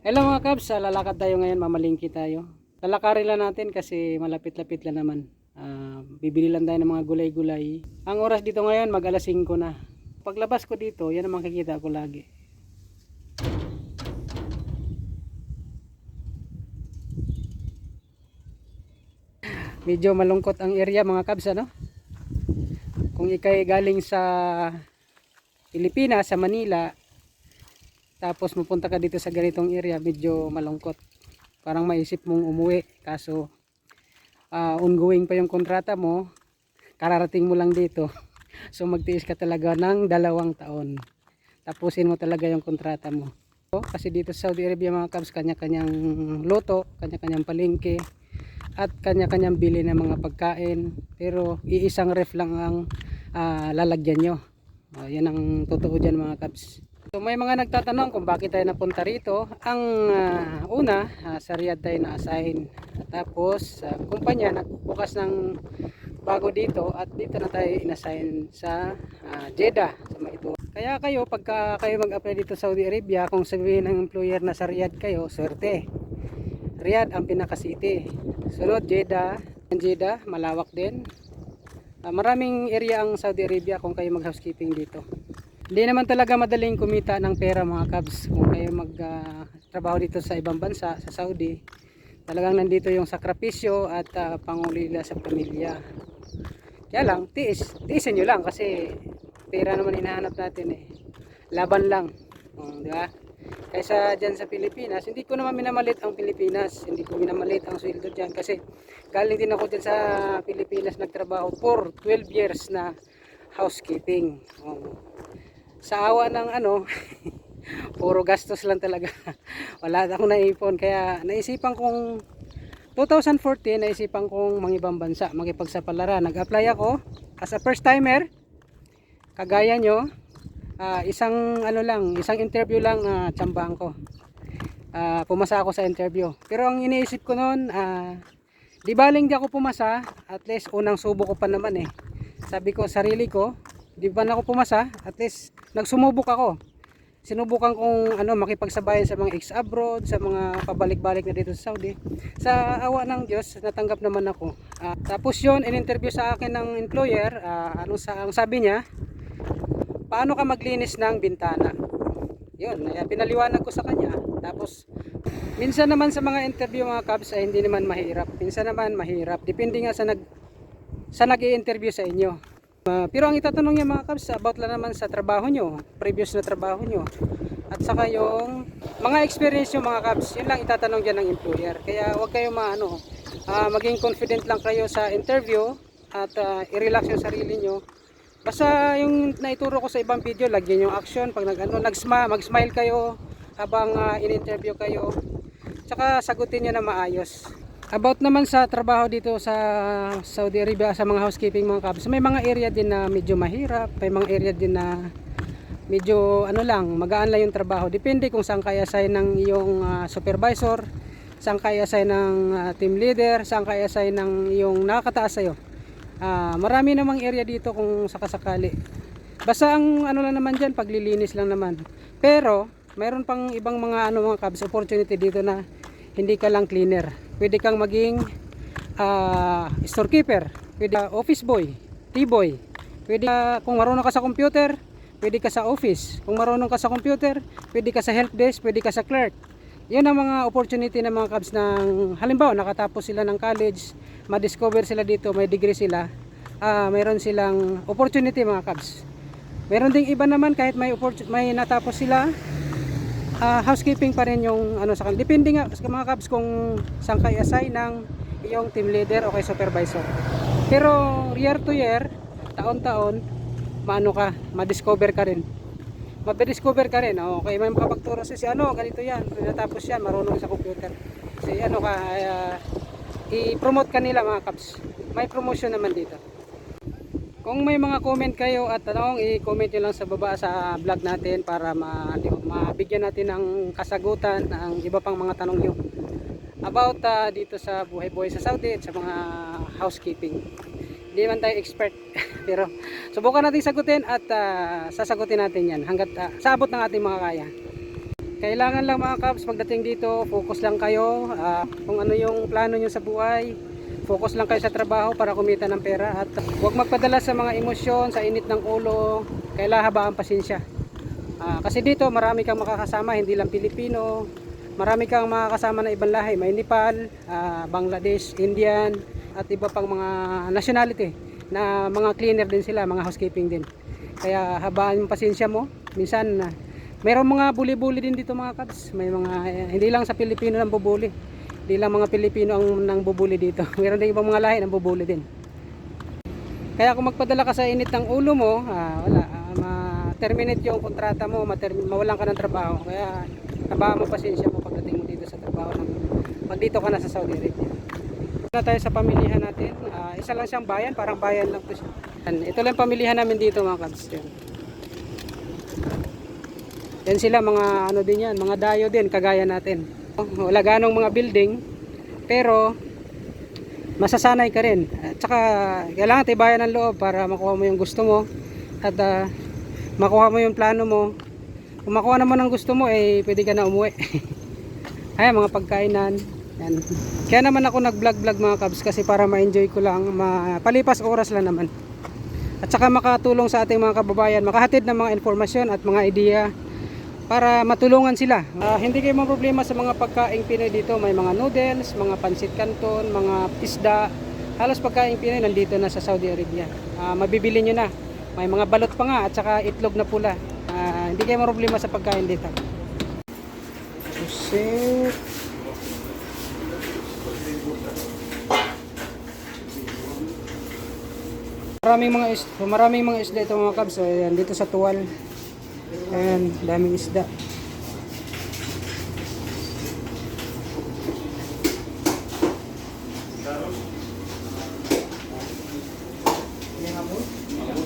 Hello mga kabs, ah, lalakad tayo ngayon, mamalingki tayo. Lalakarin lang natin kasi malapit-lapit lang naman. Ah, bibili lang tayo ng mga gulay-gulay. Ang oras dito ngayon, mag alas 5 na. Paglabas ko dito, yan ang makikita ko lagi. Medyo malungkot ang area mga kabs, ano? Kung ikay galing sa Pilipinas, sa Manila, tapos mapunta ka dito sa ganitong area, medyo malungkot. Parang maisip mong umuwi, kaso ah, ongoing pa yung kontrata mo, kararating mo lang dito. So magtiis ka talaga ng dalawang taon. Tapusin mo talaga yung kontrata mo. Kasi dito sa Saudi Arabia mga kabs, kanya-kanyang loto, kanya-kanyang palengke, at kanya-kanyang bili ng mga pagkain. Pero iisang ref lang ang ah, lalagyan nyo. Ah, yan ang totoo dyan mga kabs. So may mga nagtatanong kung bakit tayo napunta rito. Ang ah, una, ah, sa Riyadh tayo na-assign. Tapos, sa kumpanya nagbukas ng bago dito at dito na tayo inassign sa ah, Jeddah sa Maito. Kaya kayo pagka kayo mag-apply dito sa Saudi Arabia, kung sabihin ng employer na sa Riyadh kayo, swerte. Riyadh ang pinaka city. Sunod Jeddah, Jeddah malawak din. Ah, maraming area ang Saudi Arabia kung kayo mag-housekeeping dito. Hindi naman talaga madaling kumita ng pera mga kabs kung kayo magtrabaho dito sa ibang bansa, sa Saudi. Talagang nandito yung sakripisyo at uh, pangulila sa pamilya. Kaya lang, tiis. Tiisin nyo lang kasi pera naman hinahanap natin eh. Laban lang. Um, di ba? Kaysa dyan sa Pilipinas, hindi ko naman minamalit ang Pilipinas. Hindi ko minamalit ang sweldo dyan kasi galing din ako dyan sa Pilipinas nagtrabaho for 12 years na housekeeping. Um, sa awa ng ano, puro gastos lang talaga. Wala akong naipon kaya naisipan kong 2014 naisipan kong mangibang bansa, makipagsapalaran. Nag-apply ako as a first timer. Kagaya nyo, ah, isang ano lang, isang interview lang na tsambahan ko. Ah, pumasa ako sa interview. Pero ang iniisip ko noon, ah, di baling di ako pumasa, at least unang subo ko pa naman eh. Sabi ko sarili ko, di ba na ako pumasa, at least nagsumubok ako. Sinubukan kong ano makipagsabayan sa mga ex-abroad, sa mga pabalik-balik na dito sa Saudi. Sa awa ng Diyos, natanggap naman ako. Ah, tapos yon in-interview sa akin ng employer, ah, ano sa ang sabi niya, paano ka maglinis ng bintana? Yun, pinaliwanag ko sa kanya. Tapos, minsan naman sa mga interview mga cabs ay hindi naman mahirap. Minsan naman mahirap. Depende nga sa nag sa nag interview sa inyo. Ah, pero ang itatanong niya mga kabs, about lang naman sa trabaho nyo, previous na trabaho nyo. At saka yung mga experience nyo mga kabs, yun lang itatanong dyan ng employer. Kaya huwag kayo maano, ah, maging confident lang kayo sa interview at ah, i-relax yung sarili nyo. Basta yung naituro ko sa ibang video, lagyan yung action pag nag, ano, nag-smile, mag-smile kayo habang ah, in-interview kayo. Tsaka sagutin nyo na maayos. About naman sa trabaho dito sa Saudi Arabia sa mga housekeeping mga kabs, may mga area din na medyo mahirap, may mga area din na medyo ano lang, magaan lang yung trabaho. Depende kung saan kaya assign ng iyong ah, supervisor, saan kaya assign ng ah, team leader, saan kaya assign ng iyong nakakataas sa'yo. Ah, marami namang area dito kung sakasakali. Basta ang ano lang naman dyan, paglilinis lang naman. Pero, mayroon pang ibang mga ano mga cabs opportunity dito na hindi ka lang cleaner. Pwede kang maging ah, storekeeper, pwede ka office boy, T-boy. Pwede ka, kung marunong ka sa computer, pwede ka sa office. Kung marunong ka sa computer, pwede ka sa help desk, pwede ka sa clerk. Yan ang mga opportunity ng mga cabs ng halimbawa nakatapos sila ng college, ma-discover sila dito, may degree sila. Ah, mayroon silang opportunity mga cabs. Meron ding iba naman kahit may may natapos sila, ah, housekeeping pa rin yung ano sa kanila. Depende nga sa mga cabs kung saan kayo assign ng iyong team leader o kay supervisor. Pero year to year, taon-taon, maano ka, ma-discover ka rin. Mabidiscover ka rin. O, okay, may makapagturo sa si ano, ganito yan. Natapos yan, marunong sa computer. Kasi ano ka, ah, i-promote ka nila mga caps. May promotion naman dito. Kung may mga comment kayo at tanong, i-comment nyo lang sa baba sa vlog natin para ma mabigyan natin ng kasagutan ang iba pang mga tanong nyo about ah, dito sa buhay-buhay sa Saudi at sa mga housekeeping. Hindi man tayo expert pero subukan natin sagutin at ah, sasagutin natin yan hanggat ah, sa abot ng ating mga kaya. Kailangan lang mga Cubs pagdating dito, focus lang kayo ah, kung ano yung plano nyo sa buhay. Focus lang kayo sa trabaho para kumita ng pera at huwag magpadala sa mga emosyon, sa init ng ulo. Kailangan habaan pasensya. Ah, kasi dito marami kang makakasama, hindi lang Pilipino. Marami kang makakasama na ibang lahi, may Nepal, ah, Bangladesh, Indian at iba pang mga nationality na mga cleaner din sila, mga housekeeping din. Kaya habaan yung pasensya mo. Minsan ah, Mayroong mga buli-buli din dito mga kabs. May mga eh, hindi lang sa Pilipino nang bubuli. Hindi lang mga Pilipino ang nang bubuli dito. Mayroon din ibang mga lahi nang bubuli din. Kaya kung magpadala ka sa init ng ulo mo, ah, wala, ah, ma-terminate yung kontrata mo, mawalan ka ng trabaho. Kaya tabaan mo pasensya mo pagdating mo dito sa trabaho ng pag dito ka na sa Saudi Arabia. Na tayo sa pamilihan natin. Ah, isa lang siyang bayan, parang bayan lang to siya. Ito lang pamilihan namin dito mga kabs. Yan sila mga ano din yan, mga dayo din kagaya natin. Wala ganong mga building pero masasanay ka rin. At saka kailangan tibayan ng loob para makuha mo yung gusto mo at ah, makuha mo yung plano mo. Kung makuha naman ang gusto mo eh pwede ka na umuwi. Ay mga pagkainan. Yan. Kaya naman ako nag-vlog-vlog mga kabs kasi para ma-enjoy ko lang, mapalipas oras lang naman. At saka makatulong sa ating mga kababayan, makahatid ng mga informasyon at mga idea para matulungan sila. Ah, hindi kayo problema sa mga pagkaing Pinoy dito. May mga noodles, mga pansit canton, mga isda. Halos pagkaing Pinoy nandito na sa Saudi Arabia. Ah, mabibili nyo na. May mga balot pa nga at saka itlog na pula. Ah, hindi kayo problema sa pagkain dito. Pusit. Maraming mga isda, maraming mga isda ito mga kabs. So, dito sa tuwal. Ayan, daming isda.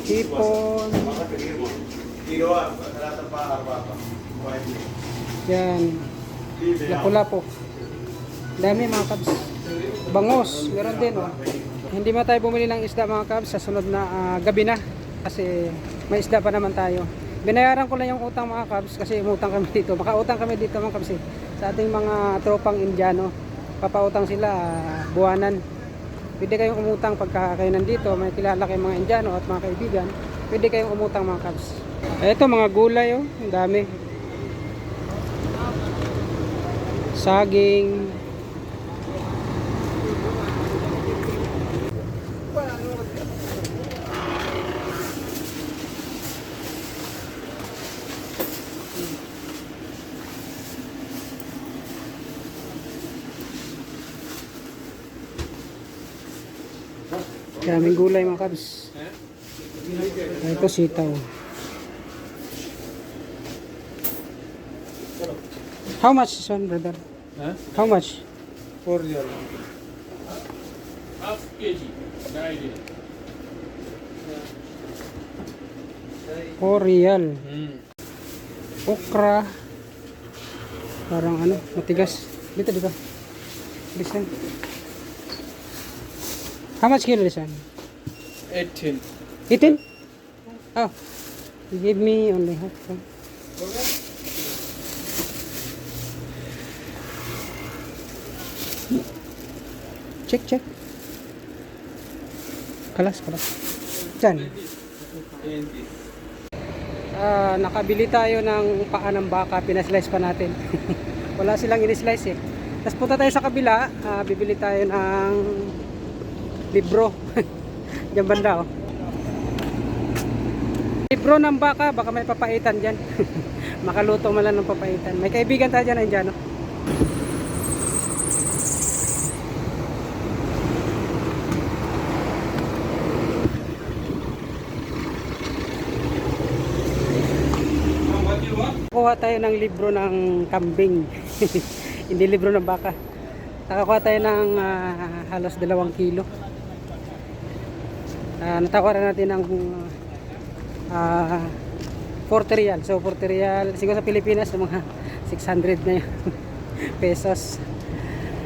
Hipon. Yan. Lapu-lapu. Dami mga kabs. Bangos. Meron din oh. Hindi ma tayo bumili ng isda mga kabs sa sunod na ah, gabi na. Kasi may isda pa naman tayo. Binayaran ko lang yung utang mga kabs kasi umutang kami dito. Makautang kami dito mga kabs eh. Sa ating mga tropang Indiano. Papautang sila ah, buwanan. Pwede kayong umutang pagka kayo nandito. May kilala kayong mga Indiano at mga kaibigan. Pwede kayong umutang mga kabs. Ito mga gulay oh. Ang dami. Saging. Daming gulay mga kabs. Ito sitaw. How much this one, brother? Huh? How much? Four zero. Half kg. Guide. 4 real. Hmm. Okra. Parang ano, matigas. Dito, dito. One. How much kilo this one? Eighteen. 18? Oh. You give me only half. one. Check, check. Kalas, kalas. Diyan. Ah, nakabili tayo ng paa ng baka, pinaslice pa natin. Wala silang in-slice eh. Tapos punta tayo sa kabila, ah, bibili tayo ng libro. Diyan banda oh. Libro ng baka, baka may papaitan dyan. Makaluto man lang ng papaitan. May kaibigan tayo dyan, andyan oh. What you want? Kuha tayo ng libro ng kambing. Hindi libro ng baka. Nakakuha tayo ng ah, halos dalawang kilo. Uh, natawaran natin ng ah 40 real. So 40 real, siguro sa Pilipinas mga 600 na yun pesos.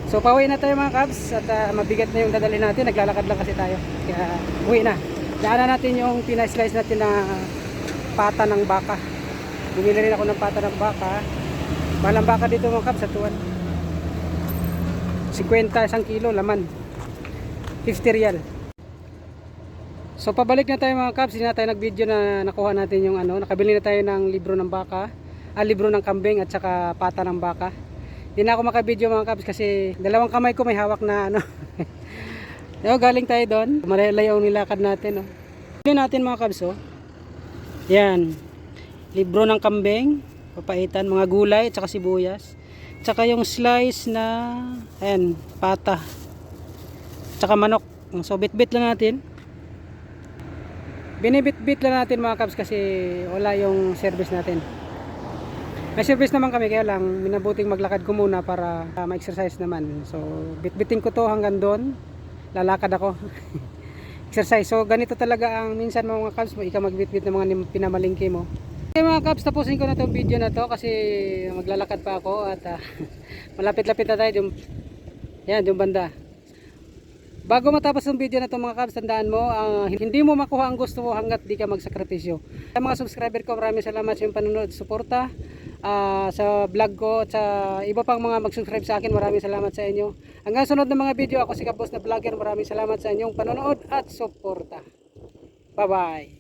So pauwi na tayo mga kabs at ah, mabigat na yung dadalhin natin. Naglalakad lang kasi tayo. Kaya uwi na. Daanan natin yung pinaslice natin na pata ng baka. Bumili rin ako ng pata ng baka. Balang baka dito mga kabs sa tuwan. 50 isang kilo laman. 50 real. So pabalik na tayo mga kabs, hindi na tayo nag-video na nakuha natin yung ano, nakabili na tayo ng libro ng baka, ah, libro ng kambing at saka pata ng baka. Hindi na ako makabidyo mga kabs kasi dalawang kamay ko may hawak na ano. Yo, galing tayo doon. Malayo nilakad natin, oh. Bili natin mga kabs, oh. Yan. Libro ng kambing, papaitan, mga gulay, at saka sibuyas. Tsaka yung slice na, ayan, pata. Tsaka manok. So, bit-bit lang natin. Binibit-bit lang natin mga kabs kasi wala yung service natin. May service naman kami kaya lang minabuting maglakad ko muna para uh, ma-exercise naman. So bitbitin ko to hanggang doon. Lalakad ako. exercise. So ganito talaga ang minsan mga kabs mo ikaw magbitbit ng mga pinamalingki mo. Okay mga kabs tapusin ko na tong video na to kasi maglalakad pa ako at ah, malapit-lapit na tayo yung yan yung banda. Bago matapos ang video na to mga kabs, tandaan mo, ah, hindi mo makuha ang gusto mo hanggat di ka magsakripisyo. Sa mga subscriber ko, maraming salamat sa iyong panonood, suporta ah, sa vlog ko at sa iba pang mga mag-subscribe sa akin, maraming salamat sa inyo. Hanggang sunod na mga video, ako si Kapos na Vlogger, maraming salamat sa inyong panonood at suporta. Bye-bye!